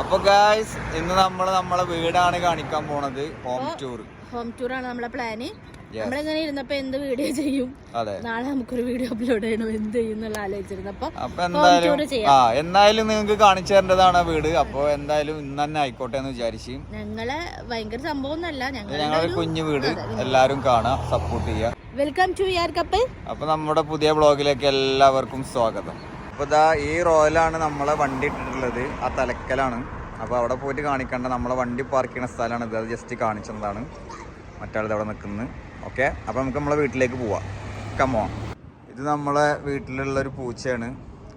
അപ്പൊ ഗായ്സ് ഇന്ന് നമ്മൾ നമ്മളെ വീടാണ് കാണിക്കാൻ പോണത് ഹോം ടൂർ ഹോം ടൂർ ആണ് നമ്മളെ പ്ലാന്. നമ്മളിങ്ങനെ ഇരുന്നപ്പോ എന്ത് വീഡിയോ ചെയ്യും? അതെ. നാളെ നമുക്കൊരു വീഡിയോ അപ്ലോഡ് ചെയ്യണം. എന്ത് ചെയ്യും ആലോചിച്ചിരുന്നപ്പോ ആ എന്തായാലും നിങ്ങൾക്ക് കാണിച്ചു തരേണ്ടതാണ് വീട്. അപ്പൊ എന്തായാലും ഇന്ന് തന്നെ ആയിക്കോട്ടെ എന്ന് വിചാരിച്ചു. ഞങ്ങളെ ഭയങ്കര സംഭവം ഒന്നല്ല ഞങ്ങളെ കുഞ്ഞു വീട്. എല്ലാരും കാണാ സപ്പോർട്ട് ചെയ്യാം. വെൽക്കം ടു യാർ അപ്പൊ നമ്മുടെ പുതിയ ബ്ലോഗിലേക്ക് എല്ലാവർക്കും സ്വാഗതം. അപ്പൊ ഇതാ ഈ റോയിലാണ് നമ്മളെ വണ്ടി ഇട്ടിട്ടുള്ളത്. ആ തലക്കലാണ്. അപ്പോൾ അവിടെ പോയിട്ട് കാണിക്കേണ്ട നമ്മളെ വണ്ടി പാർക്ക് ചെയ്യുന്ന സ്ഥലമാണ് ഇത്. അത് ജസ്റ്റ് കാണിച്ചതാണ്. മറ്റാളിത് അവിടെ നിൽക്കുന്നത് ഓക്കെ അപ്പോൾ നമുക്ക് നമ്മളെ വീട്ടിലേക്ക് പോവാം. കമോ ഇത് നമ്മളെ വീട്ടിലുള്ള ഒരു പൂച്ചയാണ്.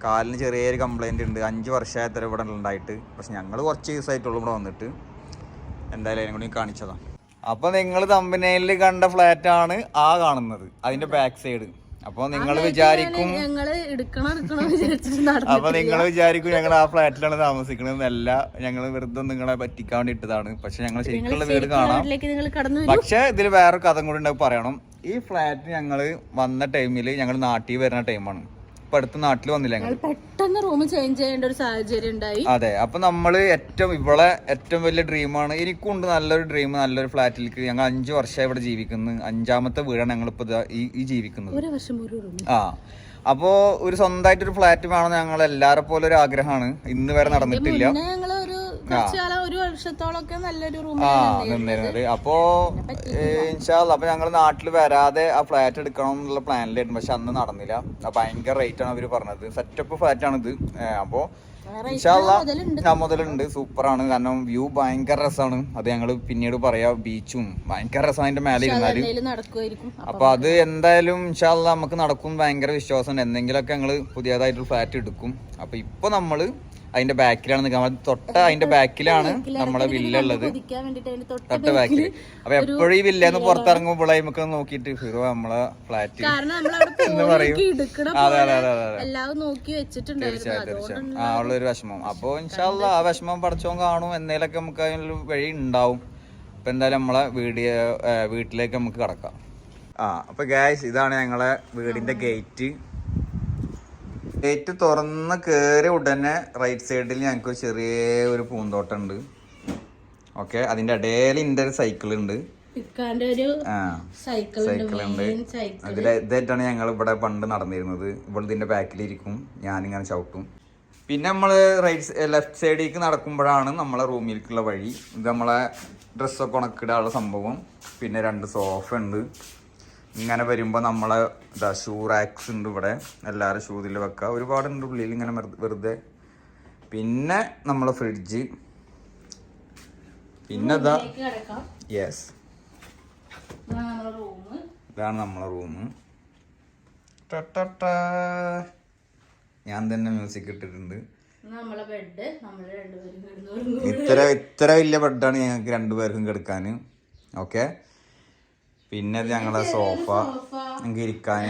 കാലിന് ചെറിയൊരു കംപ്ലൈന്റ് ഉണ്ട്. അഞ്ച് വർഷമായത്തര ഇവിടെ ഉണ്ടായിട്ട്. പക്ഷെ ഞങ്ങൾ കുറച്ച് ദിവസമായിട്ടുള്ളൂ ഇവിടെ വന്നിട്ട്. എന്തായാലും അതിനെ കൂടി കാണിച്ചതാണ് അപ്പോൾ നിങ്ങൾ തമ്പനയിൽ കണ്ട ഫ്ലാറ്റ് ആണ് ആ കാണുന്നത്. അതിന്റെ ബാക്ക് സൈഡ് അപ്പൊ നിങ്ങൾ വിചാരിക്കും ഞങ്ങൾ എടുക്കണം എടുക്കണം വിചാരിച്ചിട്ട് നടന്നു അപ്പൊ നിങ്ങൾ വിചാരിക്കും ഞങ്ങൾ ആ ഫ്ലാറ്റിലാണ് താമസിക്കണമെന്നല്ല ഞങ്ങൾ വെറുതെ നിങ്ങളെ പറ്റിക്കാൻ വേണ്ടി ഇട്ടതാണ്. പക്ഷെ ഞങ്ങൾ ശരിക്കുള്ള വീട് കാണാം. പക്ഷെ ഇതിൽ വേറൊരു കഥ കൂടി ഉണ്ടാവും പറയണം. ഈ ഫ്ലാറ്റ് ഞങ്ങൾ വന്ന ടൈമിൽ ഞങ്ങൾ നാട്ടിൽ വരുന്ന ടൈമാണ്. ഇപ്പൊ അടുത്ത നാട്ടിൽ വന്നില്ല പെട്ടെന്ന് റൂം ചേഞ്ച് ചെയ്യേണ്ട ഒരു സാഹചര്യം ഉണ്ടായി. അതെ അപ്പൊ നമ്മൾ ഏറ്റവും ഇവിടെ ഏറ്റവും വലിയ ഡ്രീമാണ് എനിക്കുണ്ട് നല്ലൊരു ഡ്രീം നല്ലൊരു ഫ്ലാറ്റിലേക്ക് ഞങ്ങൾ അഞ്ചു വർഷമായി ഇവിടെ ജീവിക്കുന്നു. അഞ്ചാമത്തെ വീടാണ് ഞങ്ങളിപ്പോ ഈ ജീവിക്കുന്നത്. ഒരു വർഷം ഒരു സ്വന്തമായിട്ട് ആ അപ്പോ ഒരു സ്വന്തമായിട്ടൊരു ഫ്ലാറ്റ് വേണം ഞങ്ങൾ എല്ലാരെ പോലെ ഒരു ആഗ്രഹമാണ്. ഇന്ന് വരെ നടന്നിട്ടില്ല. ഒരു വർഷത്തോളൊക്കെ നല്ലൊരു റൂം ആ നിന്നിരുന്നത് അപ്പോ ഇൻഷാല്ല അപ്പൊ ഞങ്ങൾ നാട്ടിൽ വരാതെ ആ ഫ്ലാറ്റ് എടുക്കണം എന്നുള്ള പ്ലാനിലായിരുന്നു പക്ഷെ അന്ന് നടന്നില്ല. ഭയങ്കര റേറ്റ് ആണ് അവർ പറഞ്ഞത്. സെറ്റപ്പ് ഫ്ലാറ്റ് ആണ് ഇത്. അപ്പോ ഇൻഷാല്ല മുതലുണ്ട്. സൂപ്പറാണ് കാരണം വ്യൂ ഭയങ്കര രസമാണ് അത് ഞങ്ങൾ പിന്നീട് പറയാ ബീച്ചും ഭയങ്കര രസമാണ് അതിന്റെ മേലെ ഇരുന്നാലും. അപ്പൊ അത് എന്തായാലും ഇൻഷാല്ല നമുക്ക് നടക്കും. ഭയങ്കര വിശ്വാസമുണ്ട്. എന്തെങ്കിലുമൊക്കെ ഞങ്ങൾ പുതിയതായിട്ടൊരു ഫ്ലാറ്റ് എടുക്കും. അപ്പൊ ഇപ്പൊ നമ്മൾ അതിന്റെ ബാക്കിലാണ് നിൽക്കാൻ തൊട്ട അതിന്റെ ബാക്കിലാണ് നമ്മളെ വില്ല ഉള്ളത്. തൊട്ട ബാക്കിൽ അപ്പൊ എപ്പോഴും ഈ വില്ലേന്ന് പുറത്തിറങ്ങുമ്പോൾ നമുക്ക് നോക്കിയിട്ട് ഹീറോ നമ്മളെ ഫ്ലാറ്റ് എന്ന് പറയും. അതെ അതെ അതെ അതെ എല്ലാം നോക്കി വെച്ചിട്ടുണ്ടായിരുന്നു. തീർച്ചയായും തീർച്ചയായും. ആ ഉള്ളൊരു വിഷമം. അപ്പൊ ഇൻഷാല്ല ആ വിഷമം പഠിച്ചോ കാണും. എന്നേലൊക്കെ നമുക്ക് അതിനൊരു വഴി ഉണ്ടാവും. അപ്പൊ എന്തായാലും നമ്മളെ വീഡിയോ വീട്ടിലേക്ക് നമുക്ക് കടക്കാം. ആ അപ്പൊ ഗായ്സ് ഇതാണ് ഞങ്ങളെ വീടിന്റെ ഗേറ്റ് ഗേറ്റ് തുറന്ന് കയറി ഉടനെ റൈറ്റ് സൈഡിൽ ഞങ്ങൾക്ക് ഒരു ചെറിയ ഒരു പൂന്തോട്ടം ഉണ്ട് ഓക്കെ അതിന്റെ ഇടയിൽ ഇന്റെ ഒരു സൈക്കിൾ ഉണ്ട്. അതിൽ ഇതായിട്ടാണ് ഞങ്ങൾ ഇവിടെ പണ്ട് നടന്നിരുന്നത്. ഇവിടെ ഇതിന്റെ ബാക്കിലിരിക്കും ഞാനിങ്ങനെ ചവിട്ടും. പിന്നെ നമ്മൾ റൈറ്റ് ലെഫ്റ്റ് സൈഡിലേക്ക് നടക്കുമ്പോഴാണ് നമ്മളെ റൂമിലേക്കുള്ള വഴി. ഇത് നമ്മളെ ഡ്രസ്സൊക്കെ ഉണക്കിടാനുള്ള സംഭവം. പിന്നെ രണ്ട് സോഫ ഉണ്ട്. ഇങ്ങനെ വരുമ്പോൾ നമ്മളെ ഇതാ ഷൂ റാക്സ് ഉണ്ട് ഇവിടെ. എല്ലാവരും ഷൂതിൽ വെക്കുക ഒരുപാടുണ്ട് ഉള്ളിൽ ഇങ്ങനെ വെറുതെ- പിന്നെ നമ്മളെ ഫ്രിഡ്ജ് പിന്നെ ഇതാ യെസ് ഇതാണ് നമ്മളെ റൂം ഞാൻ തന്നെ മ്യൂസിക് ഇട്ടിട്ടുണ്ട്. ഇത്ര ഇത്ര വലിയ ബെഡാണ് ഞങ്ങൾക്ക് രണ്ടുപേർക്കും കിടക്കാൻ ഓക്കെ പിന്നെ ഞങ്ങളെ സോഫ ഞങ്ങൾക്ക് ഇരിക്കാൻ.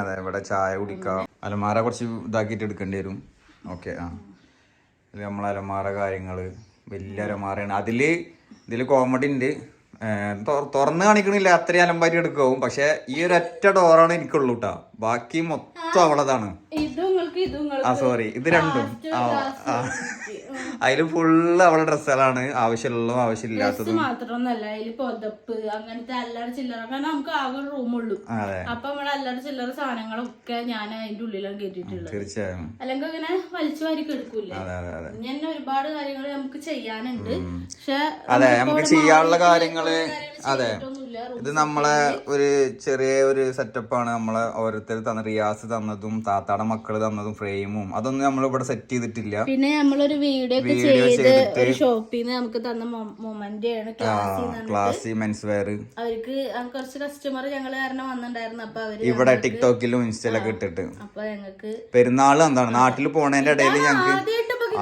അതെ ഇവിടെ ചായ കുടിക്കാം. അലമാര കുറച്ച് ഇതാക്കിയിട്ട് എടുക്കേണ്ടി വരും. ഓക്കെ ആ. നമ്മളെ അലമാര കാര്യങ്ങൾ വലിയ അലമാരയാണ്. അതിൽ ഇതിൽ കോമഡി ഉണ്ട്. തുറന്ന് കാണിക്കണില്ല അത്രയും അലമ്പാരി എടുക്കും പക്ഷെ ഈ ഒരു ഒറ്റ ഡോറാണ് എനിക്കുള്ളൂ കേട്ടോ ബാക്കി മൊത്തം അവളതാണ്. ആ സോറി ഇത് രണ്ടും. അതിൽ ഫുള്ള് അവളെ ഡ്രസ്സുകളാണ്. ആവശ്യമുള്ളതും ആവശ്യമില്ലാത്തതും. മാത്രമൊന്നല്ല അതിൽ പുതപ്പ് അങ്ങനത്തെ അല്ലറ ചില്ലറ കാരണം നമുക്ക് ആകെ റൂമുള്ളൂ അതെ. അപ്പൊ നമ്മുടെ അല്ലറ ചില്ലറ സാധനങ്ങളൊക്കെ ഞാൻ അതിന്റെ ഉള്ളിലാണ് കേട്ടിട്ടുള്ളത് തീർച്ചയായും. അല്ലെങ്കിൽ ഇങ്ങനെ വലിച്ചു ഒരുപാട് കാര്യങ്ങൾ നമുക്ക് ചെയ്യാനുണ്ട്. പക്ഷെ അതെ നമുക്ക് ചെയ്യാനുള്ള കാര്യങ്ങൾ അതെ. ഇത് നമ്മളെ ഒരു ചെറിയ ഒരു സെറ്റപ്പാണ് നമ്മളെ ഓരോരുത്തർ തന്ന റിയാസ് തന്നതും താത്താടെ മക്കൾ തന്നതും ഫ്രെയിമും. അതൊന്നും നമ്മൾ ഇവിടെ സെറ്റ് ചെയ്തിട്ടില്ല. പിന്നെ നമ്മളൊരു വീഡിയോ ഷോപ്പിന്ന് വീഡിയോ ചെയ്ത് ചെയ്തിട്ട് ഷോപ്പിൽ നിന്ന് നമുക്ക് തന്ന മൊമെന്റ് ആണ് ക്ലാസ്സി മെൻസ് വെയർ അവർക്ക് കുറച്ച് കസ്റ്റമർ ഞങ്ങൾ കാരണം വന്നിട്ടുണ്ടായിരുന്നു. അപ്പൊ അവർ ഇവിടെ ടിക്ടോക്കിലും ഇൻസ്റ്റയിലൊക്കെ ഇട്ടിട്ട്. അപ്പൊ ഞങ്ങൾക്ക് പെരുന്നാൾ എന്താണ്? നാട്ടിൽ പോണേന്റെ ഇടയിൽ ഞങ്ങൾക്ക്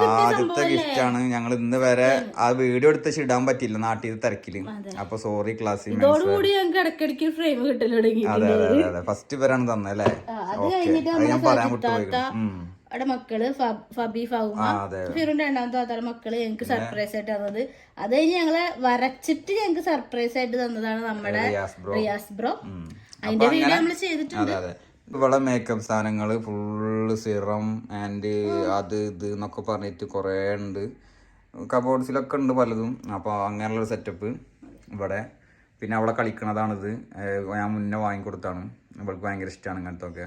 ആദ്യത്തെ ഗിഫ്റ്റ് ആണ് ഞങ്ങൾ ഇന്ന് വരെ ആ വീഡിയോ എടുത്ത് ഇടാൻ പറ്റില്ല നാട്ടിൽ തിരക്കിൽ. അപ്പൊ സോറി ക്ലാസ് ഇതോടുകൂടി ഞങ്ങൾക്ക് ഇടയ്ക്കിടയ്ക്ക് ഫ്രെയിം കിട്ടൽ തുടങ്ങി. അതെ അതെ അതെ ഫസ്റ്റ് ഇവരാണ് തന്നല്ലേ അത് ഞാൻ പറയാൻ വിട്ടുപോയി. അവിടെ മക്കൾ ഫബി ഫൗമ ഫിറുന്റെ രണ്ടാമത്തെ താത്താടെ മക്കൾ ഞങ്ങൾക്ക് സർപ്രൈസ് ആയിട്ട് തന്നത്. അത് കഴിഞ്ഞ് ഞങ്ങളെ വരച്ചിട്ട് ഞങ്ങൾക്ക് സർപ്രൈസ് ആയിട്ട് തന്നതാണ് നമ്മുടെ റിയാസ് ബ്രോ. അതിന്റെ വീഡിയോ നമ്മൾ ചെയ്തിട്ടുണ്ട്. ഇവിടെ മേക്കപ്പ് സാധനങ്ങൾ ഫുള്ള് സിറം ആൻഡ് അത് ഇത് എന്നൊക്കെ പറഞ്ഞിട്ട് കുറേ ഉണ്ട്. കബോർഡ്സിലൊക്കെ ഉണ്ട് പലതും. അപ്പോൾ അങ്ങനെയുള്ള സെറ്റപ്പ് ഇവിടെ. പിന്നെ അവിടെ കളിക്കണതാണിത്. ഏഹ് ഞാൻ മുന്നേ വാങ്ങിക്കൊടുത്താണ്. ഇവൾക്ക് ഭയങ്കര ഇഷ്ടമാണ് ഇങ്ങനത്തെ ഒക്കെ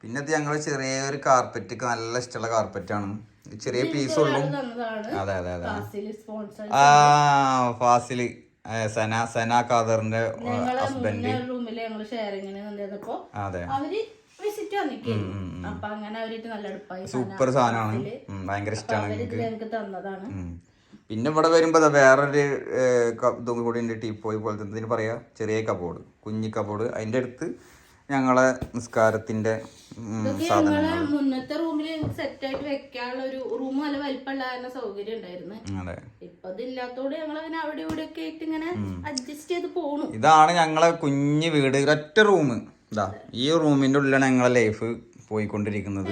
പിന്നെ ഇത് ഞങ്ങൾ ചെറിയൊരു കാർപ്പറ്റ് നല്ല ഇഷ്ടമുള്ള കാർപ്പറ്റാണ് ചെറിയ പീസുള്ളൂ അതെ അതെ അതെ. ആ ഫാസിൽ ഏ, സന സന ഖാദറിന്റെ ഹസ്ബൻഡ് ഷെയറിങ്ങിന് നിന്നപ്പോ അവർ വിസിറ്റ് വന്നിരിക്കുന്നു അപ്പൊ അങ്ങനെ അവരായിട്ട് നല്ല അടുപ്പായി സൂപ്പർ സാധനമാണ്. ഭയങ്കര ഇഷ്ടമാണ് തന്നതാണ്. പിന്നെ ഇവിടെ വരുമ്പോ വേറൊരു ഇതും കൂടി ഉണ്ട് ടീപ്പോയി പോലത്തെ പറയാ? ചെറിയ കബോർഡ് കുഞ്ഞി കബോർഡ് അതിന്റെ അടുത്ത് ഞങ്ങളെ നിസ്കാരത്തിന്റെ സാധനങ്ങൾ. മുന്നത്തെ റൂമിൽ വെക്കാനുള്ള ഒരു റൂം നല്ല വലിപ്പമുള്ള കാരണം സൗകര്യം ഉണ്ടായിരുന്നു. അതെ. ഇപ്പൊ അതില്ലാത്തോണ്ട് ഞങ്ങൾ അങ്ങനെ അവിടെ ഇവിടെ ഒക്കെ ആയിട്ട് ഇങ്ങനെ അഡ്ജസ്റ്റ് ചെയ്ത് പോണു. ഇതാണ് ഞങ്ങളെ കുഞ്ഞു വീട് ഒറ്റ റൂം ഇതാ ഈ റൂമിന്റെ ഉള്ളിലാണ് ഞങ്ങളെ ലൈഫ് പോയിക്കൊണ്ടിരിക്കുന്നത്.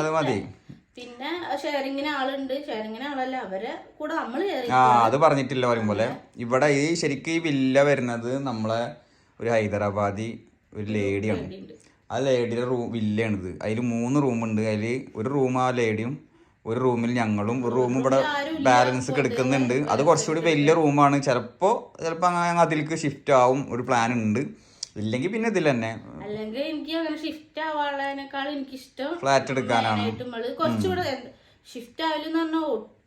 അത് മതി. പിന്നെ ഷെയറിങ്ങിന് ആളുണ്ട്. ഷെയറിങ്ങിന് ആളല്ല അവരെ കൂടെ ഷെയർ ആ അത് പറഞ്ഞിട്ടില്ല പറയും പോലെ. ഇവിടെ ഈ ശരിക്കും ഈ വില്ല വരുന്നത് നമ്മളെ ഒരു ഹൈദരാബാദി ഒരു ലേഡിയാണ് ആ ലേഡിയുടെ റൂം വില്ലയാണിത് അതിൽ മൂന്ന് റൂമുണ്ട് അതിൽ ഒരു റൂം ആ ലേഡിയും ഒരു റൂമിൽ ഞങ്ങളും ഒരു റൂം ഇവിടെ ബാലൻസ് എടുക്കുന്നുണ്ട് അത് കുറച്ചുകൂടി വലിയ റൂമാണ് ചിലപ്പോൾ ചിലപ്പോൾ അങ്ങനെ അതിലേക്ക് ഷിഫ്റ്റ് ആവും. ഒരു പ്ലാൻ ഉണ്ട്. ഇല്ലെങ്കിൽ പിന്നെ ഇതിൽ തന്നെ. അല്ലെങ്കിൽ എനിക്ക് അങ്ങനെ ഷിഫ്റ്റ് എനിക്ക് ഇഷ്ടം ഫ്ലാറ്റ് എടുക്കാനാണ്. കുറച്ചുകൂടെ ഷിഫ്റ്റ് പറഞ്ഞാൽ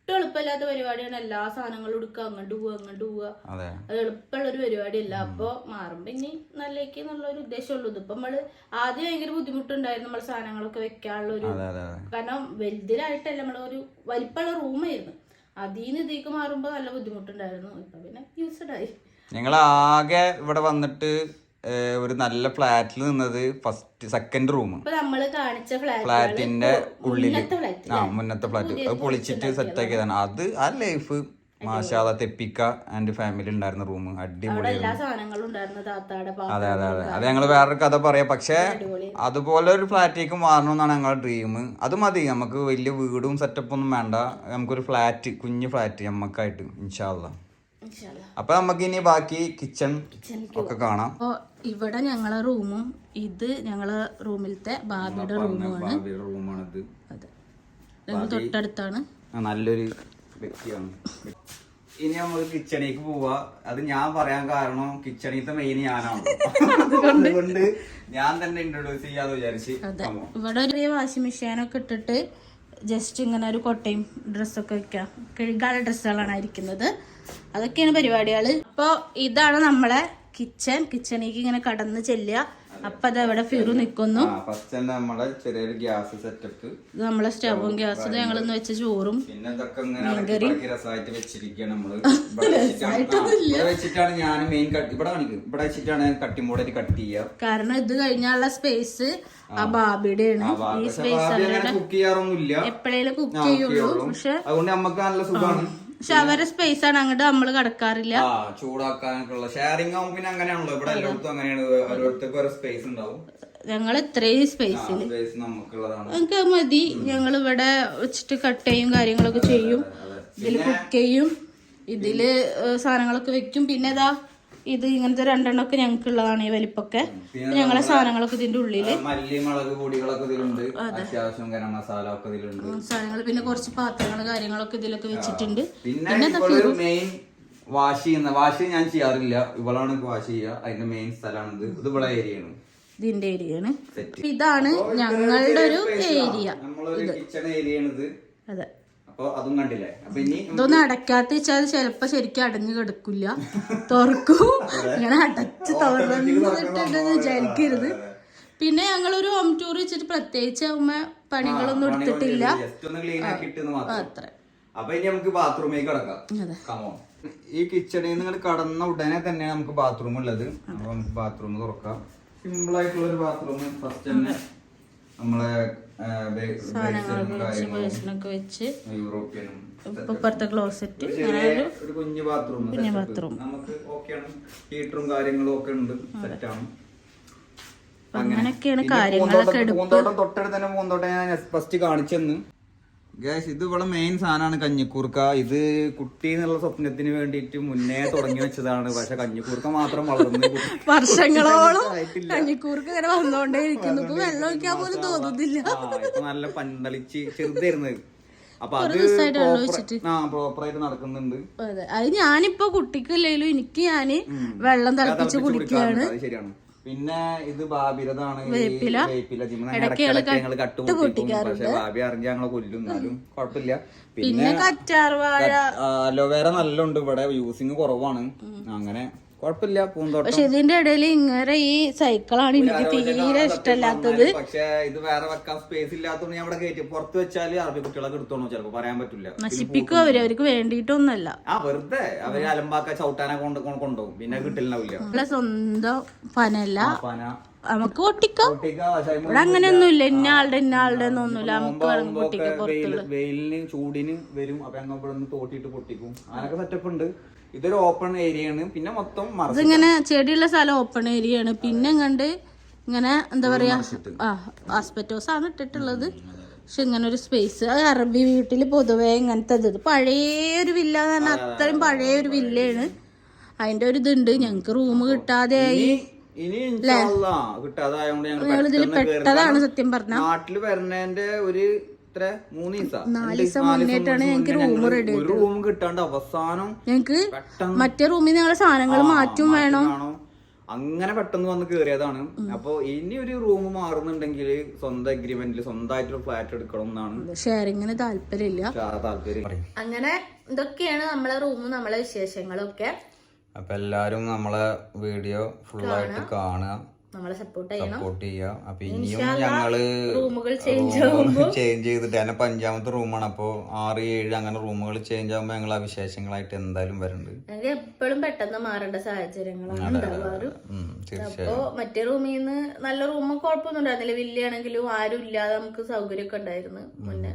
ഒട്ടും എളുപ്പമില്ലാത്ത പരിപാടിയാണ്. എല്ലാ സാധനങ്ങളും എടുക്കുക അങ്ങോട്ട് പോവുക അങ്ങോട്ട് പോവുക. അതെ. എളുപ്പമുള്ള ഒരു പരിപാടിയല്ല. അപ്പൊ മാറുമ്പോ ഇനി നല്ലേക്ക് എന്നുള്ള ഒരു ഉദ്ദേശമുള്ളൂ. ഇതിപ്പോ നമ്മൾ ആദ്യം ഭയങ്കര ബുദ്ധിമുട്ടുണ്ടായിരുന്നു നമ്മൾ സാധനങ്ങളൊക്കെ വെക്കാനുള്ള ഒരു കാരണം വലുതിലായിട്ടല്ല നമ്മളൊരു വലിപ്പമുള്ള റൂമായിരുന്നു. അതിന്ന് ഇതിലേക്ക് മാറുമ്പോ നല്ല ബുദ്ധിമുട്ടുണ്ടായിരുന്നു. ഇപ്പൊ പിന്നെ യൂസ്ഡ് ആയി. ഞങ്ങൾ ആകെ ഇവിടെ വന്നിട്ട് ഒരു നല്ല ഫ്ലാറ്റിൽ നിന്നത് ഫസ്റ്റ് സെക്കൻഡ് റൂം ഫ്ലാറ്റിന്റെ ഉള്ളിൽ ആ മുന്നത്തെ ഫ്ലാറ്റ്. അത് പൊളിച്ചിട്ട് സെറ്റ് ആക്കിയതാണ്. അത് ആ ലൈഫ് മാഷാദ തെപ്പിക്ക ആൻഡ് ഫാമിലി ഉണ്ടായിരുന്ന റൂം അടിപൊളി അതെ അതെ അതെ. അത് ഞങ്ങൾ വേറൊരു കഥ പറയാം. പക്ഷേ അതുപോലെ ഒരു ഫ്ലാറ്റിലേക്ക് മാറണം എന്നാണ് ഞങ്ങളുടെ ഡ്രീം അത് മതി. നമുക്ക് വലിയ വീടും സെറ്റപ്പ് ഒന്നും വേണ്ട. നമുക്കൊരു ഫ്ലാറ്റ് കുഞ്ഞു ഫ്ലാറ്റ് നമുക്കായിട്ട് ഇൻഷാല്ലാ. അപ്പൊ നമുക്ക് ഇനി ബാക്കി കിച്ചൺ ഒക്കെ കാണാം. അപ്പൊ ഇവിടെ ഞങ്ങളെ റൂമും ഇത് ഞങ്ങളെ റൂമിലത്തെ ബാബിയുടെ റൂമാണ് അതെ. തൊട്ടടുത്താണ്. നല്ലൊരു വ്യക്തിയാണ്. ഇനി നമ്മൾ കിച്ചണിലേക്ക് പോവാ. അത് ഞാൻ പറയാൻ കാരണം കിച്ചണിത്തെ മെയിൻ ഞാനാണ്. അതുകൊണ്ട്. ഞാൻ തന്നെ ഇൻട്രൊഡ്യൂസ് ചെയ്യാന്ന് വിചാരിച്ച് ഇവിടെ ഒരു വാഷിംഗ് വാഷിംഗ് മെഷീനൊക്കെ ഇട്ടിട്ട് ജസ്റ്റ് ഇങ്ങനെ ഒരു കൊട്ടയും ഡ്രസ്സൊക്കെ വെക്കാം. കഴുകാനുള്ള ഡ്രസ്സുകളാണ് ഇരിക്കുന്നത് അതൊക്കെയാണ് പരിപാടികൾ അപ്പോൾ ഇതാണ് നമ്മളെ കിച്ചൺ കിച്ചണിലേക്ക് ഇങ്ങനെ കടന്ന് ചെല്ലുക. അപ്പൊ അത് അവിടെ ഫിറു നിക്കുന്നു. ഫസ്റ്റ് നമ്മളെ ചെറിയൊരു ഗ്യാസ് സെറ്റപ്പ് നമ്മളെ സ്റ്റവും ഗ്യാസും ഞങ്ങൾ ഇന്ന് വെച്ച ചോറും പിന്നെ ഇതൊക്കെ ഇങ്ങനെ രസമായിട്ട് വെച്ചിരിക്കുകയാണ് നമ്മൾ. വെച്ചിട്ടാണ് ഞാൻ മെയിൻ കട്ട് ഇവിടെ കാണിക്കും. ഇവിടെ വെച്ചിട്ടാണ് കട്ടിമോടായിട്ട് കട്ട് ചെയ്യുക. കാരണം ഇത് കഴിഞ്ഞാലുള്ള സ്പേസ് ആ. ബാബിയുടെ ആണ് ഈ സ്പേസ് കുക്ക് ചെയ്യാറൊന്നുമില്ല. എപ്പോഴേലും കുക്ക് ചെയ്യുള്ളൂ. പക്ഷെ അതുകൊണ്ട് നമുക്ക് നല്ല സുഖമാണ്. പക്ഷെ അവരെ സ്പേസ് ആണ് അങ്ങോട്ട് നമ്മൾ കടക്കാറില്ല. ചൂടാക്കാനൊക്കെ ഷെയറിംഗ് ആവും പിന്നെ അങ്ങനെയാണല്ലോ. ഇവിടെ എല്ലായിടത്തും അങ്ങനെയാണ്. ഓരോരുത്തർക്ക് ഓരോ സ്പേസ് ഉണ്ടാവും. ഞങ്ങൾ ഇത്രയും സ്പേസിൽ സ്പേസ് നമുക്ക് ഞങ്ങൾക്ക് മതി. ഞങ്ങൾ ഇവിടെ വെച്ചിട്ട് കട്ട് ചെയ്യും കാര്യങ്ങളൊക്കെ ചെയ്യും. ഇതിൽ കുക്ക് ചെയ്യും. ഇതിൽ സാധനങ്ങളൊക്കെ വെക്കും. പിന്നെ ഇതാ ഇത് ഇങ്ങനത്തെ രണ്ടെണ്ണമൊക്കെ ഞങ്ങൾക്കുള്ളതാണ് ഈ വലിപ്പൊക്കെ. ഞങ്ങളെ സാധനങ്ങളൊക്കെ ഇതിന്റെ ഉള്ളിൽ. മല്ലി മുളക് പൊടികളൊക്കെ ഇതിലുണ്ട്. അത്യാവശ്യം ഗരം മസാല ഒക്കെ ഇതിലുണ്ട്. സാധനങ്ങൾ പിന്നെ കുറച്ച് പാത്രങ്ങൾ കാര്യങ്ങളൊക്കെ ഇതിലൊക്കെ വെച്ചിട്ടുണ്ട്. പിന്നെ മെയിൻ വാഷ് ചെയ്യുന്ന വാഷ് ഞാൻ ചെയ്യാറില്ല. ഇവളാണ് വാഷ് ചെയ്യുക. അതിന്റെ മെയിൻ സ്ഥലമാണ് ഇത് ഇവിടെ ഏരിയയാണ് ഇതിന്റെ ഏരിയയാണ് ആണ്. ഇതാണ് ഞങ്ങളുടെ ഒരു ഏരിയ ഇത്. അതെ. അപ്പൊ അതും കണ്ടില്ലേ? അപ്പൊ ഇനി ഇതൊന്നും അടക്കാത്ത വെച്ചാൽ ചിലപ്പോ ശരിക്കും അടഞ്ഞു കിടക്കില്ല. തുറക്കും. ഇങ്ങനെ അടച്ച് തുറന്നിട്ടിട്ട് വിചാരിക്കരുത്. പിന്നെ ഞങ്ങൾ ഒരു ഹോം ടൂർ വെച്ചിട്ട് പ്രത്യേകിച്ച് അമ്മ പണികളൊന്നും എടുത്തിട്ടില്ല. ജസ്റ്റ് ഒന്ന് ക്ലീൻ ആക്കി ഇട്ടെന്ന് മാത്രം. അത്ര. അപ്പൊ ഇനി നമുക്ക് ബാത്റൂമിലേക്ക് കിടക്കാം. കമോ ഈ കിച്ചണിൽ നിന്ന് ഇങ്ങോട്ട് കടന്ന ഉടനെ തന്നെ നമുക്ക് ബാത്റൂം ഉള്ളത്. അപ്പൊ നമുക്ക് ബാത്റൂം തുറക്കാം. സിമ്പിൾ ആയിട്ടുള്ള ഒരു ബാത്റൂം ഫസ്റ്റ് തന്നെ നമ്മളെ വെച്ച് യൂറോപ്യനും ഇപ്പുറത്തെ ക്ലോസറ്റ് ഒരു കുഞ്ഞു ബാത്റൂം. നമുക്ക് ഓക്കെയാണ് ഹീറ്ററും കാര്യങ്ങളും ഒക്കെ ഉണ്ട്. സെറ്റാണ് അങ്ങനെയൊക്കെയാണ് കാര്യങ്ങളൊക്കെ പൂന്തോട്ടം തൊട്ടടുത്ത് തന്നെ പൂന്തോട്ടം ഞാൻ ഫസ്റ്റ് കാണിച്ചെന്ന്. ഗൈസ് ഇത് ഇവിടെ മെയിൻ സാധനമാണ് കഞ്ഞിക്കൂർക്ക. ഇത് കുട്ടി എന്നുള്ള സ്വപ്നത്തിന് വേണ്ടിയിട്ട് മുന്നേ തുടങ്ങി വെച്ചതാണ്. പക്ഷെ കഞ്ഞിക്കൂർക്ക മാത്രം വളർന്നു വർഷങ്ങളോളം കഞ്ഞിക്കൂർക്ക ഇങ്ങനെ വന്നോണ്ടേ ഇരിക്കുന്നു ഇപ്പൊ വെള്ളം ഒഴിക്കാൻ പോലും തോന്നുന്നില്ല ഇപ്പൊ നല്ല പന്തളിച്ച് ചെറുതായിരുന്നത് അപ്പൊ അത് നടക്കുന്നുണ്ട്. അത്. ഞാനിപ്പോ കുട്ടിക്കല്ലേലും എനിക്ക് ഞാൻ വെള്ളം തിളപ്പിച്ച് കുടിക്കുകയാണ്. ശരിയാണ്. പിന്നെ ഇത് ബാബിരതാണ് പക്ഷെ ബാബി അറിഞ്ഞ ഞങ്ങളെ കൊല്ലും. എന്നാലും കുഴപ്പമില്ല. പിന്നെ അലോവേറ കറ്റാർവാഴ. അലോവേര നല്ല ഇവിടെ യൂസിങ് കുറവാണ്. അങ്ങനെ കുഴപ്പമില്ല പൂന്തോട്ടം പക്ഷെ ഇതിന്റെ ഇടയിൽ ഇങ്ങനെ ഈ സൈക്കിളാണ് എനിക്ക് തീരെ ഇഷ്ടമല്ലാത്തത്. പക്ഷെ ഇത് വേറെ വെക്കാൻ സ്പേസ് ഇല്ലാത്തതുകൊണ്ട് ഞാൻ അവിടെ കയറ്റി പുറത്ത് വെച്ചാൽ അറബി കുട്ടികളൊക്കെ എടുത്തോണോ ചിലപ്പോ പറയാൻ പറ്റില്ല. നശിപ്പിക്കും അവർ അവർക്ക് വേണ്ടിയിട്ടൊന്നല്ല ആ വെറുതെ. അവർ അലമ്പാക്ക ചവിട്ടാനെ കൊണ്ട് കൊണ്ട് കൊണ്ടുപോകും. പിന്നെ കിട്ടില്ല സ്വന്തം പനല്ല പന. നമുക്ക് പൊട്ടിക്കാം ഇവിടെ അങ്ങനെയൊന്നുമില്ല. ഇന്ന ആളുടെ ഇന്ന ആളുടെ ഒന്നുമില്ല. നമുക്ക് പൊട്ടിക്കാം പുറത്തുള്ള വെയിലിനും ചൂടിന് വരും. അപ്പൊ ഞങ്ങൾ ഇവിടെ നിന്ന് തോട്ടിയിട്ട് പൊട്ടിക്കും. അങ്ങനൊക്കെ സെറ്റപ്പ് ഉണ്ട്. ഇതൊരു ഓപ്പൺ ഏരിയ ആണ്. പിന്നെ മൊത്തം ഇതിങ്ങനെ ചെടിയുള്ള സ്ഥലം ഓപ്പൺ ഏരിയ ആണ്. പിന്നെ കണ്ട് ഇങ്ങനെ എന്താ പറയാ? ആ ആസ്പെറ്റോസ് ആണ് ഇട്ടിട്ടുള്ളത്. പക്ഷെ ഇങ്ങനെ ഒരു സ്പേസ് അത് അറബി വീട്ടിൽ പൊതുവേ ഇങ്ങനത്തെ ഇത് പഴയ ഒരു വില്ല എന്ന് പറഞ്ഞാൽ അത്രയും പഴയ ഒരു വില്ലയാണ് അതിന്റെ ഒരു ഇതുണ്ട്. ഞങ്ങക്ക് റൂം കിട്ടാതെ ഇനി ഇനി കിട്ടാതായോണ്ട് ഞങ്ങൾ പെട്ടതാണ് സത്യം പറഞ്ഞ. നാട്ടിൽ വരണേന്റെ ഒരു ഇത്ര മൂന്ന് ദിവസം. നാല് ദിവസം മുന്നേറ്റാണ് ഞങ്ങൾക്ക് റൂം റെഡി ഒരു റൂം കിട്ടാണ്ട് അവസാനം ഞങ്ങക്ക് മറ്റേ റൂമിൽ ഞങ്ങളെ സാധനങ്ങൾ മാറ്റും വേണം. അങ്ങനെ പെട്ടെന്ന് വന്ന് കേറിയതാണ്. അപ്പൊ ഇനി ഒരു റൂം മാറുന്നുണ്ടെങ്കിൽ സ്വന്തം അഗ്രിമെന്റിൽ സ്വന്തമായിട്ടൊരു ഫ്ലാറ്റ് എടുക്കണം എന്നാണ്. ഷെയറിങ്ങിന് താല്പര്യമില്ല. താല്പര്യം അങ്ങനെ ഇതൊക്കെയാണ് നമ്മളെ റൂമും നമ്മളെ വിശേഷങ്ങളൊക്കെ. അപ്പൊ എല്ലാരും നമ്മളെ വീഡിയോ ഫുൾ ആയിട്ട് കാണുക. നമ്മളെ സപ്പോർട്ട് ചെയ്യണം. സപ്പോർട്ട് ചെയ്യുക. അപ്പൊ ഇനിയും ഞങ്ങൾ റൂമുകൾ ചേഞ്ച് ചേഞ്ച് ചെയ്തിട്ട് അതിനെ അഞ്ചാമത്തെ റൂമാണ്. അപ്പോ ആറ് ഏഴ് അങ്ങനെ റൂമുകൾ ചേഞ്ച് ആകുമ്പോ ഞങ്ങൾ ആ വിശേഷങ്ങളായിട്ട് എന്തായാലും വരുന്നുണ്ട് ഞങ്ങൾക്ക് എപ്പോഴും പെട്ടെന്ന് മാറേണ്ട സാഹചര്യങ്ങളാണ് ഉണ്ടാവാറ്. അപ്പോ മറ്റേ റൂമിൽ നിന്ന് നല്ല റൂമും കുഴപ്പമൊന്നും ഉണ്ടായിരുന്നില്ല വില്ലയാണെങ്കിലും ആരും ഇല്ലാതെ നമുക്ക് സൗകര്യമൊക്കെ ഉണ്ടായിരുന്നു മുന്നേ.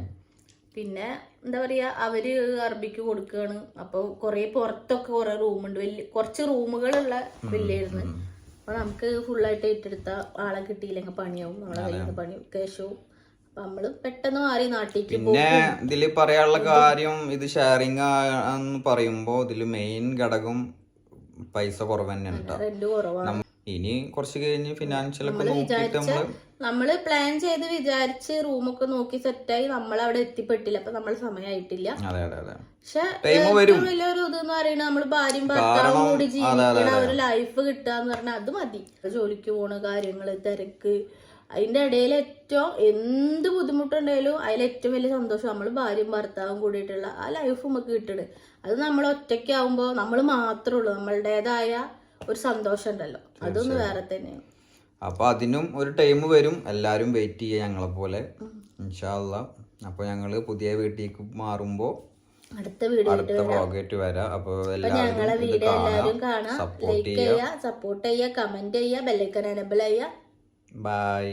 പിന്നെ എന്താ പറയുക അവർ അറബിക്ക് കൊടുക്കുകയാണ് അപ്പൊ കുറെ പുറത്തൊക്കെ കുറെ റൂമുണ്ട്. വലിയ കുറച്ച് റൂമുകളുള്ള വില്ലയായിരുന്നു അപ്പൊ നമുക്ക് ഫുള്ളായിട്ട് ഏറ്റെടുത്ത ആളെ കിട്ടിയില്ലെങ്കിൽ പണിയാവും. നമ്മളെ കയ്യിൽ നിന്ന് പണി കേശവും. അപ്പൊ നമ്മൾ പെട്ടെന്ന് മാറി നാട്ടിലേക്ക് പിന്നെ ഇതിൽ പറയാനുള്ള കാര്യം ഇത് ഷെയറിങ് എന്ന് പറയുമ്പോ ഇതിൽ മെയിൻ ഘടകം പൈസ കുറവ് തന്നെയാണ് കേട്ടോ ഇനി കുറച്ച് കഴിഞ്ഞ് ഫിനാൻഷ്യൽ ഒക്കെ നോക്കിയിട്ട് നമ്മൾ നമ്മൾ പ്ലാൻ ചെയ്ത് വിചാരിച്ച് റൂമൊക്കെ നോക്കി സെറ്റായി നമ്മൾ അവിടെ എത്തിപ്പെട്ടില്ല. അപ്പൊ നമ്മൾ സമയമായിട്ടില്ല അതെ അതെ അതെ. പക്ഷെ ഏറ്റവും വലിയൊരു എന്ന് പറയുന്നത് നമ്മൾ ഭാര്യയും ഭർത്താവും കൂടി ജീവിക്കണ ഒരു ലൈഫ് കിട്ടാന്ന് പറഞ്ഞാൽ അത് മതി. ജോലിക്ക് പോണ കാര്യങ്ങൾ തിരക്ക്. അതിന്റെ ഇടയിൽ ഏറ്റവും എന്ത് ബുദ്ധിമുട്ടുണ്ടെങ്കിലും അതിൽ ഏറ്റവും വലിയ സന്തോഷം നമ്മൾ ഭാര്യയും ഭർത്താവും കൂടിയിട്ടുള്ള ആ ലൈഫ് നമുക്ക് കിട്ടണ്. അത് നമ്മൾ ഒറ്റയ്ക്കാവുമ്പോ നമ്മൾ മാത്രമേ ഉള്ളൂ. നമ്മളുടേതായ ഒരു സന്തോഷം ഉണ്ടല്ലോ അതൊന്ന് വേറെ തന്നെയാണ്. അപ്പൊ അതിനും ഒരു ടൈം വരും. എല്ലാരും വെയിറ്റ് ചെയ്യുക ഞങ്ങളെ പോലെ. ഇൻഷാല്ല അപ്പൊ ഞങ്ങൾ പുതിയ വീട്ടിലേക്ക് മാറുമ്പോ അടുത്ത വീഡിയോ വ്ളോഗായിട്ട് വരാം. അപ്പൊ ഞങ്ങളെ വീഡിയോ എല്ലാവരും കാണാം കാണാം സപ്പോർട്ട് ലൈക്ക് ചെയ്യുക സപ്പോർട്ട് ചെയ്യുക കമന്റ് ചെയ്യുക ബെല്ലൈക്കൻ എനബിൾ ചെയ്യുക. ബൈ